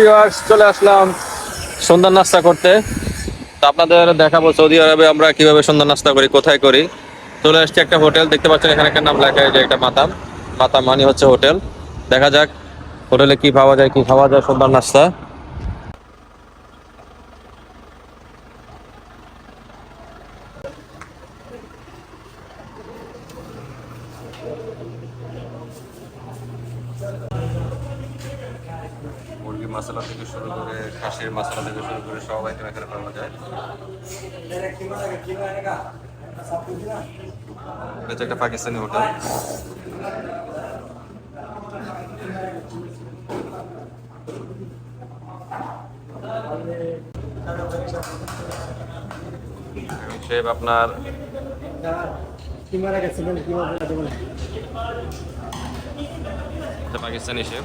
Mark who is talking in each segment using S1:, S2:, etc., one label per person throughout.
S1: Viewers চলে আসলাম সুন্দর নাস্তা করতে। তো আপনাদের দেখাবো সৌদি আরবে আমরা কীভাবে সুন্দর নাস্তা করি, কোথায় করি। চলে আসছি একটা হোটেল, দেখতে পাচ্ছেন এখানে একটা নাম লেখা যে একটা মাতাম। মাতাম মানে হচ্ছে হোটেল। দেখা যাক হোটেলে কি পাওয়া যায়, কি খাওয়া যায় সন্ধ্যার নাস্তা মুরগির মশলা থেকে শুরু করে বাচ্চা থেকে শুরু করে সব আইটেম এখানে পাওয়া যায়। এটা একটা পাকিস্তানি হোটেল। শেফ আপনার
S2: পাকিস্তানি শেফ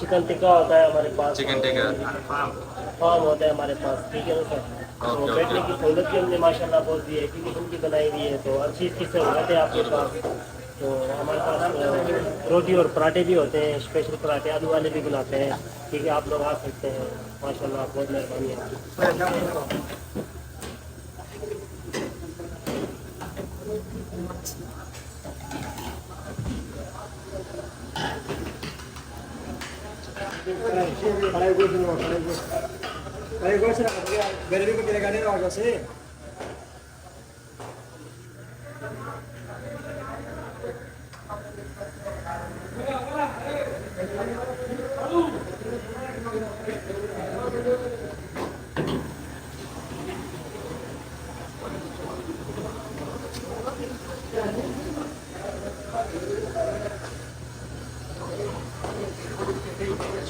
S2: चिकन टिक्का होता है हमारे पास।
S1: चिकन टिक्का।
S2: फार्म होता है हमारे पास ठीक है ना सर? तो बैठने की सहूलत भी हमने माशाल्लाह बहुत दी है क्योंकि उनकी बनाई हुई है तो हर चीज़ की सहूलत है आपके पास। तो हमारे पास रोटी और पराठे भी होते हैं स्पेशल पराठे आलू वाले भी बनाते हैं ठीक है आप लोग आ सकते हैं। माशाल्लाह बहुत मेहरबानी है। कढ़ाई गोश्त
S1: कढ़ाई गर्मी को
S2: गिरेगा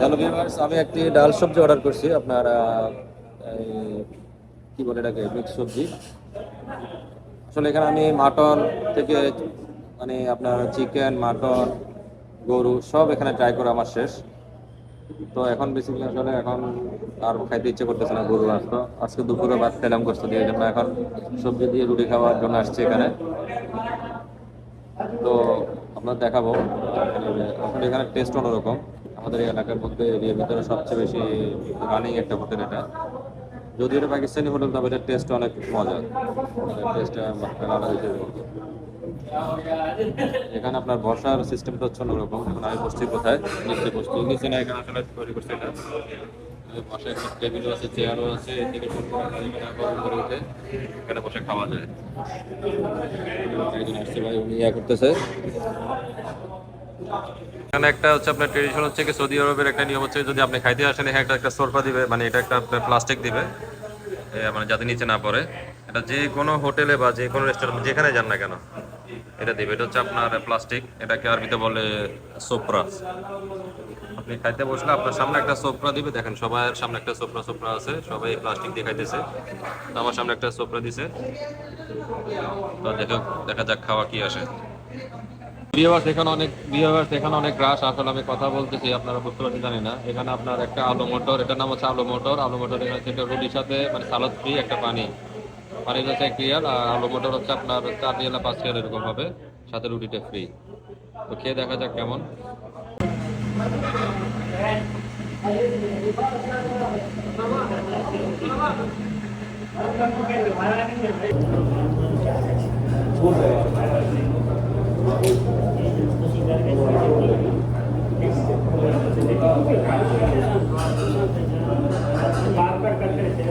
S1: হ্যালো ভিউয়ার্স আমি একটি ডাল সবজি অর্ডার করছি আপনারা কি বলে এটাকে, মিক্স সবজি? আসলে এখানে আমি মাটন থেকে মানে আপনার চিকেন, মাটন, গরু সব এখানে ট্রাই করে আমার শেষ। তো এখন বেসিক্যালি আসলে এখন আর খাইতে ইচ্ছে করতেছে না গরু মাছ তো আজকে দুপুরে ভাত খেলাম করতে দিয়ে জন্য এখন সবজি দিয়ে রুটি খাওয়ার জন্য আসছে এখানে। তো আপনার দেখাবো। আসলে এখানে টেস্ট অন্যরকম। আমাদের এই এলাকার মধ্যে এরিয়ার ভিতরে সবচেয়ে বেশি রানিং একটা হোটেল এটা। যদিও এটা পাকিস্তানি হোটেল, তবে এটার টেস্ট অনেক মজার টেস্টটা এখানে আপনার বসার সিস্টেমটা হচ্ছে অন্যরকম। এখন আমি বসছি কোথায়? নিচে বসছি। না, এখানে আসলে এটা। বসে একটা টেবিলও আছে চেয়ারও আছে। এখানে বসে খাওয়া যায়। একজন আসছে ভাই করতেছে। এখানে একটা হচ্ছে আপনার ট্রেডিশন হচ্ছে কি, সৌদি আরবের একটা নিয়ম হচ্ছে, যদি আপনি খাইতে আসেন, এখানে একটা সোরফা দিবে মানে এটা একটা আপনার প্লাস্টিক দিবে। মানে যাতে নিচে না পড়ে। এটা যে কোনো হোটেলে বা যে কোনো রেস্টুরেন্ট যেখানে যান না কেন, এটা দিবে। এটা হচ্ছে আপনার প্লাস্টিক এটাকে আরবিতে বলে সোপরা। আপনি খাইতে বসলে আপনার সামনে একটা সোপরা দিবে। দেখেন, সবার সামনে একটা সোপরা সোপরা আছে। সবাই প্লাস্টিক দিয়ে খাইতেছে। তো আমার সামনে একটা সোপরা দিছে। তো দেখো দেখা যাক খাওয়া কি আসে। ভিউয়ার্স এখানে অনেক ভিউয়ার্স এখানে অনেক রাশ। আসলে আমি কথা বলতেছি, আপনারা বুঝতে পারছেন, জানি না। এখানে আপনার একটা আলু মোটর, এটার নাম হচ্ছে আলু মোটর। আলু মোটর এখানে থেকে রুটির সাথে মানে সালাদ ফ্রি একটা পানি। পানি হচ্ছে এক রিয়াল আর আলু মোটর হচ্ছে আপনার চার রিয়াল বা পাঁচ রিয়াল এরকম হবে, সাথে রুটিটা ফ্রি তো খেয়ে দেখা যাক কেমন। पार्कर करते थे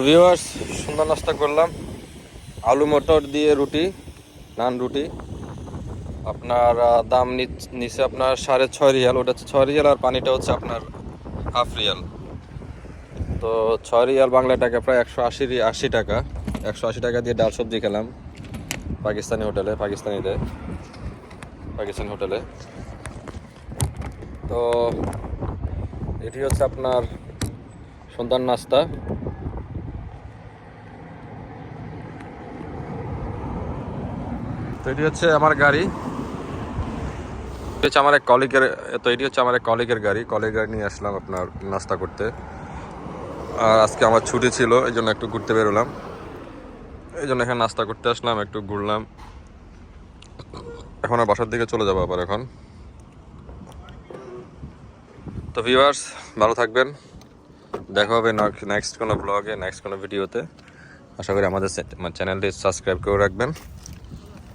S1: ভিউয়ার্স সুন্দর নাস্তা করলাম। আলু মটর দিয়ে রুটি, নান রুটি। আপনার দাম নিচ- আপনার সাড়ে ছয় রিয়াল, ওটা হচ্ছে ছয় রিয়াল আর পানিটা হচ্ছে আপনার হাফ রিয়াল। তো ছয় রিয়াল বাংলা টাকা, প্রায় একশো আশি আশি টাকা। একশো আশি টাকা দিয়ে ডাল সবজি খেলাম। পাকিস্তানি হোটেলে পাকিস্তানিতে পাকিস্তানি হোটেলে। তো এটি হচ্ছে আপনার সন্ধ্যার নাস্তা। তো এটি হচ্ছে আমার গাড়ি। হচ্ছে আমার এক কলিগের তো এটি হচ্ছে আমার এক কলিগের গাড়ি। কলিগ গাড়ি নিয়ে আসলাম আপনার নাস্তা করতে। আর আজকে আমার ছুটি ছিল, এই জন্য একটু ঘুরতে বেরোলাম। এই জন্য এখানে নাস্তা করতে আসলাম, একটু ঘুরলাম। এখন আর বাসার দিকে চলে যাব আবার এখন। তো ভিউয়ার্স ভালো থাকবেন। দেখা হবে নেক্সট কোনো ব্লগে নেক্সট কোনো ভিডিওতে আশা করি আমাদের চ্যানেলটি সাবস্ক্রাইব করে রাখবেন।